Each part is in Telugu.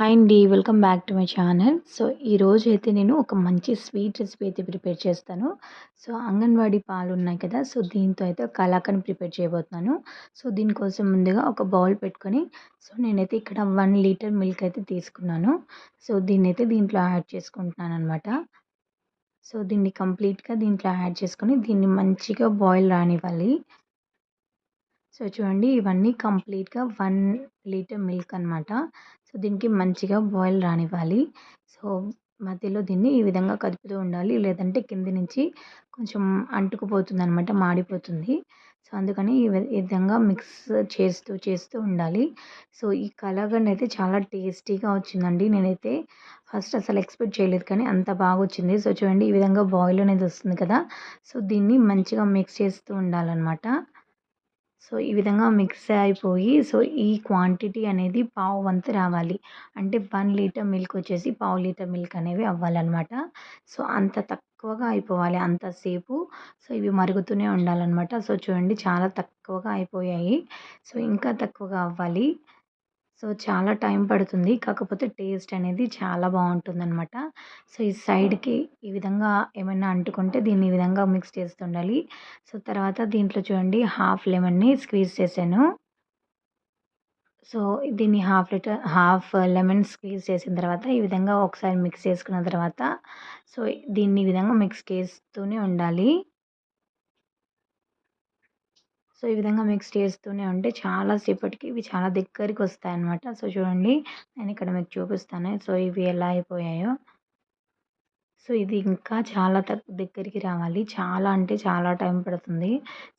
హాయ్ అండి welcome back to my channel so ఈరోజు అయితే నేను ఒక మంచి స్వీట్ రెసిపీ అయితే ప్రిపేర్ చేస్తాను. సో అంగన్వాడీ పాలు ఉన్నాయి కదా సో దీంతో అయితే కలాకని ప్రిపేర్ చేయబోతున్నాను. సో దీనికోసం ముందుగా ఒక బౌల్ పెట్టుకొని సో నేనైతే ఇక్కడ వన్ లీటర్ మిల్క్ అయితే తీసుకున్నాను. సో దీన్నైతే దీంట్లో యాడ్ చేసుకుంటున్నాను అనమాట సో దీన్ని కంప్లీట్గా దీంట్లో యాడ్ చేసుకొని దీన్ని మంచిగా బాయిల్ రానివ్వాలి. సో చూడండి ఇవన్నీ కంప్లీట్గా వన్ లీటర్ మిల్క్ అనమాట సో దీనికి మంచిగా బాయిల్ రానివ్వాలి. సో మధ్యలో దీన్ని ఈ విధంగా కదుపుతూ ఉండాలి. లేదంటే కింద నుంచి కొంచెం అంటుకుపోతుంది అనమాట మాడిపోతుంది. సో అందుకని ఈ విధంగా మిక్స్ చేస్తూ చేస్తూ ఉండాలి. సో ఈ కలాగండ్ అయితే చాలా టేస్టీగా వచ్చిందండి. నేనైతే ఫస్ట్ అసలు ఎక్స్పెక్ట్ చేయలేదు కానీ అంత బాగా వచ్చింది. సో చూడండి ఈ విధంగా బాయిల్ అనేది వస్తుంది కదా. సో దీన్ని మంచిగా మిక్స్ చేస్తూ ఉండాలన్నమాట. సో ఈ విధంగా మిక్స్ అయిపోయి సో ఈ క్వాంటిటీ అనేది పావు వంతు రావాలి. అంటే వన్ లీటర్ మిల్క్ వచ్చేసి పావు లీటర్ మిల్క్ అనేవి అవ్వాలన్నమాట. సో అంత తక్కువగా అయిపోవాలి. అంతసేపు సో ఇవి మరుగుతూనే ఉండాలన్నమాట. సో చూడండి చాలా తక్కువగా అయిపోయాయి. సో ఇంకా తక్కువగా అవ్వాలి. సో చాలా టైం పడుతుంది. కాకపోతే టేస్ట్ అనేది చాలా బాగుంటుందన్నమాట. సో ఈ సైడ్కి ఈ విధంగా ఏమైనా అంటుకుంటే దీన్ని ఈ విధంగా మిక్స్ చేస్తుండాలి. సో తర్వాత దీంట్లో చూడండి హాఫ్ లెమన్ని స్క్వీజ్ చేశాను. సో దీన్ని half litre half lemon squeeze చేసిన తర్వాత ఈ విధంగా ఒకసారి మిక్స్ చేసుకున్న తర్వాత సో దీన్ని ఈ విధంగా మిక్స్ చేస్తూనే ఉండాలి. సో ఈ విధంగా మిక్స్ చేస్తూనే ఉంటే చాలా సేపటికి ఇవి చాలా దగ్గరికి వస్తాయి అన్నమాట సో చూడండి నేను ఇక్కడ మీకు చూపిస్తాను. సో ఇవి ఎలా అయిపోయాయో. సో ఇది ఇంకా చాలా దగ్గరికి రావాలి. చాలా అంటే చాలా టైం పడుతుంది.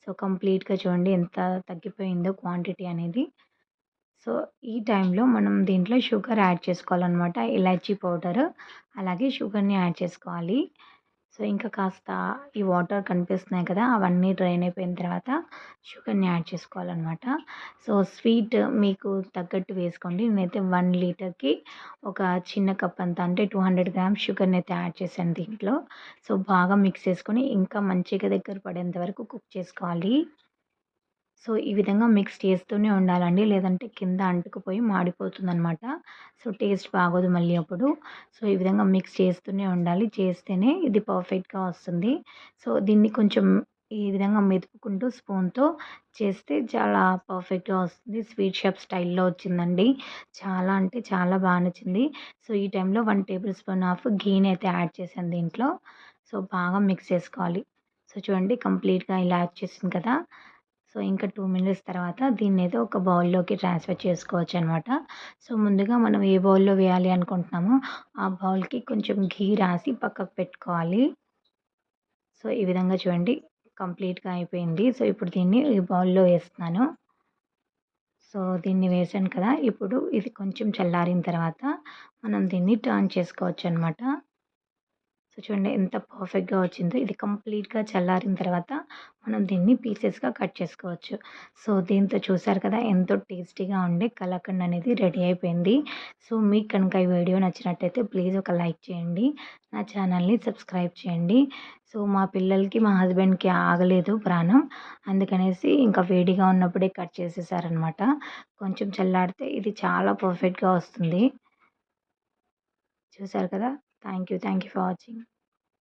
సో కంప్లీట్గా చూడండి ఎంత తగ్గిపోయిందో క్వాంటిటీ అనేది. సో ఈ టైంలో మనం దీంట్లో షుగర్ యాడ్ చేసుకోవాలన్నమాట. ఇలాచీ పౌడర్ అలాగే షుగర్ని యాడ్ చేసుకోవాలి. సో ఇంకా కాస్త ఈ వాటర్ కనిపిస్తున్నాయి కదా అవన్నీ డ్రైన్ అయిపోయిన తర్వాత షుగర్ని యాడ్ చేసుకోవాలన్నమాట. సో స్వీట్ మీకు తగ్గట్టు వేసుకోండి. నేనైతే వన్ లీటర్కి ఒక చిన్న కప్ అంత అంటే టూ హండ్రెడ్ గ్రామ్స్ షుగర్ని అయితే యాడ్ చేశాను దీంట్లో. సో బాగా మిక్స్ చేసుకొని ఇంకా మంచిగా దగ్గర పడేంత వరకు కుక్ చేసుకోవాలి. సో ఈ విధంగా మిక్స్ చేస్తూనే ఉండాలండి. లేదంటే కింద అంటుకుపోయి మాడిపోతుందనమాట. సో టేస్ట్ బాగోదు మళ్ళీ అప్పుడు. సో ఈ విధంగా మిక్స్ చేస్తూనే ఉండాలి. చేస్తేనే ఇది పర్ఫెక్ట్గా వస్తుంది. సో దీన్ని కొంచెం ఈ విధంగా మెదుపుకుంటూ స్పూన్తో చేస్తే చాలా పర్ఫెక్ట్గా వస్తుంది. స్వీట్ షాప్ స్టైల్లో వచ్చిందండి. చాలా అంటే చాలా బాగా నచ్చింది. సో ఈ టైంలో వన్ టేబుల్ స్పూన్ ఆఫ్ గీని అయితే యాడ్ చేశాను దీంట్లో. సో బాగా మిక్స్ చేసుకోవాలి. సో చూడండి కంప్లీట్గా ఇలా యాడ్ చేసింది కదా. సో ఇంకా టూ మినిట్స్ తర్వాత దీన్ని అయితే ఒక బౌల్లోకి ట్రాన్స్ఫర్ చేసుకోవచ్చు అనమాట సో ముందుగా మనం ఏ బౌల్లో వేయాలి అనుకుంటున్నామో ఆ బౌల్కి కొంచెం ఘీ రాసి పక్కకు పెట్టుకోవాలి. సో ఈ విధంగా చూడండి కంప్లీట్గా అయిపోయింది. సో ఇప్పుడు దీన్ని ఈ బౌల్లో వేస్తున్నాను. సో దీన్ని వేసాను కదా ఇప్పుడు ఇది కొంచెం చల్లారిన తర్వాత మనం దీన్ని టర్న్ చేసుకోవచ్చు అనమాట చూడండి ఎంత పర్ఫెక్ట్గా వచ్చిందో. ఇది కంప్లీట్గా చల్లారిన తర్వాత మనం దీన్ని పీసెస్గా కట్ చేసుకోవచ్చు. సో దీంతో చూసారు కదా ఎంతో టేస్టీగా ఉండే కలాకండ్ అనేది రెడీ అయిపోయింది. సో మీకు కనుక ఈ వీడియో నచ్చినట్టయితే ప్లీజ్ ఒక లైక్ చేయండి. నా ఛానల్ని సబ్స్క్రైబ్ చేయండి. సో మా పిల్లలకి మా హస్బెండ్కి ఆగలేదు ప్రాణం. అందుకనేసి ఇంకా వేడిగా ఉన్నప్పుడే కట్ చేసేసారనమాట కొంచెం చల్లాడితే ఇది చాలా పర్ఫెక్ట్గా వస్తుంది. చూసారు కదా? Thank you thank you for watching.